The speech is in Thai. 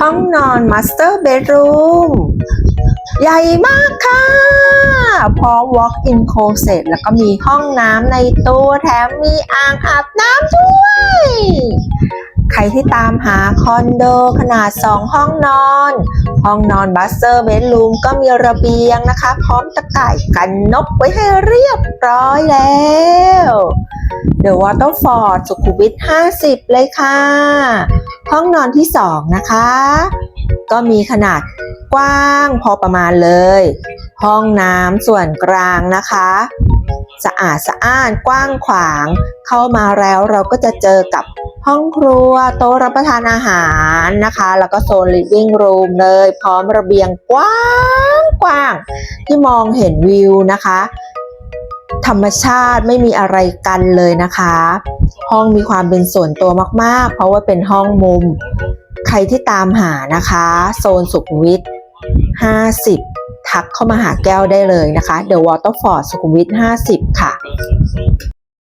ห้องนอน Master Bedroom ใหญ่มากค่ะ พร้อม Walk-in closet แล้วก็มีห้องน้ำในตัวแถมมีอ่างอาบน้ำด้วย ใครที่ตามหาคอนโดขนาด 2 ห้องนอน ห้องนอนบัสเซอร์เบดรูมก็มีระเบียงนะคะ พร้อมตะข่ายกันนกไว้ให้เรียบร้อยแล้ว The Waterford สุขุมวิท 50 เลยค่ะ ห้องนอนที่ 2 นะคะ ก็มีขนาดกว้างพอประมาณเลย ห้องน้ำส่วนกลางนะคะ สะอาดสะอ้านกว้างขวาง เข้ามาแล้วเราก็จะเจอกับห้องครัวโต๊ะรับประทานอาหารนะคะ แล้วก็โซน living room เลย พร้อมระเบียงกว้างกว้างที่มองเห็นวิวนะคะ รรมชาติไม่มีอะไรกันเลยนะคะ ห้องมีความเป็นส่วนตัวมากๆ เพราะว่าเป็นห้องมุม ใครที่ตามหานะคะ โซนสุขุมวิท50 ทักเข้ามาหาแก้วได้เลยนะคะ The Waterford สุขุมวิท50 ค่ะ